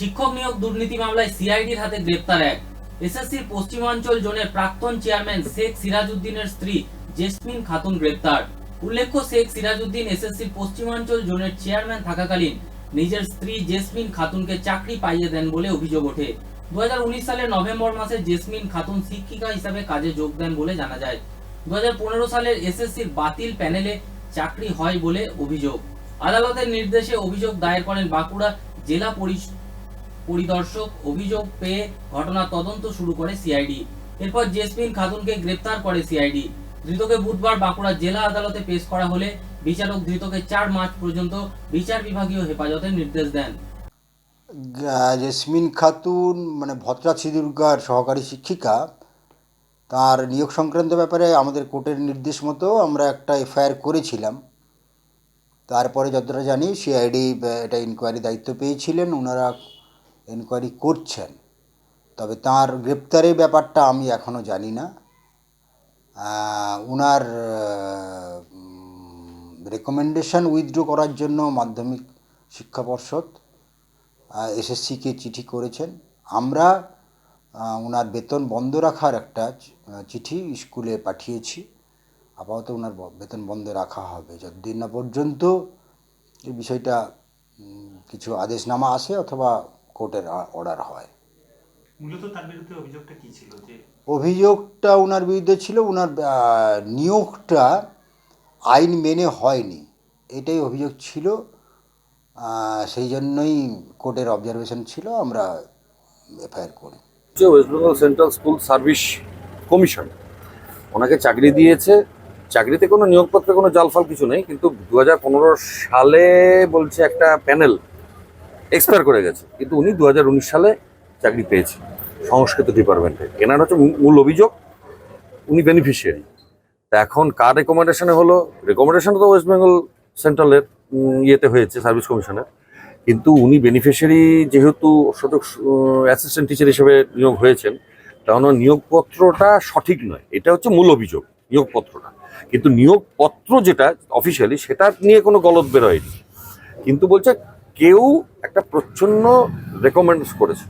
শিক্ষক নিয়োগ দুর্নীতি মামলায় সিআইডির হাতে গ্রেপ্তার এক। এসএসসির পশ্চিমাঞ্চল জোনের প্রাক্তন চেয়ারম্যান শেখ সিরাজউদ্দিনের স্ত্রী জেসমিন খাতুন গ্রেপ্তার। উল্লেখ্য, শেখ সিরাজউদ্দিন এসএসসির পশ্চিমাঞ্চল জোনের চেয়ারম্যান থাকাকালীন নিজের স্ত্রী জেসমিন খাতুনকে চাকরি পাইয়ে দেন বলে অভিযোগ ওঠে। দু সালের নভেম্বর মাসে জেসমিন খাতুন শিক্ষিকা হিসাবে কাজে যোগ দেন বলে জানা যায়। দু সালের এসএসসির বাতিল প্যানেলে চাকরি হয় বলে অভিযোগ। আদালতের নির্দেশে অভিযোগ দায়ের করেন বাঁকুড়া জেলা পরিষ- পরিদর্শক অভিযোগ পেয়ে ঘটনা তদন্ত শুরু করে সিআইডি। এরপর জেসমিন খাতুনকে গ্রেপ্তার করে সিআইডি। ধৃতকে বুধবার বাঁকুড়া জেলা আদালতে পেশ করা হলে বিচারক ধৃতকে চার মার্চ পর্যন্ত বিচার বিভাগীয় হেফাজতের নির্দেশ দেন। জেসমিন খাতুন মানে ভদ্রা দুর্গার সহকারী শিক্ষিকা, তার নিয়োগ সংক্রান্ত ব্যাপারে আমাদের কোর্টের নির্দেশ মতো আমরা একটা এফআইআর করেছিলাম। তারপরে যতটা জানি সিআইডি এটা ইনকোয়ারি দায়িত্ব পেয়েছিলেন। ওনারা ইনকোয়ারি করছেন, তবে তার গ্রেপ্তারের ব্যাপারটা আমি এখনও জানি না। ওনার রেকমেন্ডেশন উইথড্র করার জন্য মাধ্যমিক শিক্ষা পর্ষদ এসএসসিকে চিঠি করেছেন। আমরা ওনার বেতন বন্ধ রাখার একটা চিঠি স্কুলে পাঠিয়েছি। আপাতত ওনার বেতন বন্ধ রাখা হবে। যতদিন না পর্যন্ত এই বিষয়টা কিছু আদেশনামা আসে অথবা কোর্টের অর্ডার হয়। মূলত তার বিরুদ্ধে অভিযোগটা কি ছিল যে অভিযোগটা ওনার বিরুদ্ধে ছিল ওনার নিয়োগটা আইন মেনে হয়নি। এটাই অভিযোগ ছিল। সেই জন্যই কোর্টের অবজারভেশন ছিল আমরা এফআইআর করি। হচ্ছে West Bengal central school service commission ওনাকে চাকরি দিয়েছে। চাকরিতে কোনো নিয়োগপত্রে কোনো জালফাল কিছু নেই কিন্তু দু হাজার পনেরো সালে বলছে একটা প্যানেল এক্সপায়ার করে গেছে। কিন্তু উনি দু হাজার উনিশ সালে চাকরি পেয়েছেন। সংস্কৃত ডিপার্টমেন্টে এনার হচ্ছে মূল অভিযোগ, উনি বেনিফিশিয়ারি তা এখন কার রেকমেন্ডেশনে হলো? রেকমেন্ডেশন তো ওয়েস্ট বেঙ্গল সেন্ট্রালের ইয়েতে হয়েছে সার্ভিস কমিশনের কিন্তু উনি বেনিফিশিয়ারি যেহেতু সদস্য অ্যাসিস্ট্যান্ট টিচার হিসেবে নিয়োগ হয়েছেন কারণ নিয়োগপত্রটা সঠিক নয়। এটা হচ্ছে মূল অভিযোগ, নিয়োগপত্রটা। কিন্তু নিয়োগপত্র যেটা অফিসিয়ালি সেটা নিয়ে কোনো গলত বেরোয়নি। কিন্তু বলছে কেউ একটা প্রচ্ছন্ন রেকমেন্ড করেছে।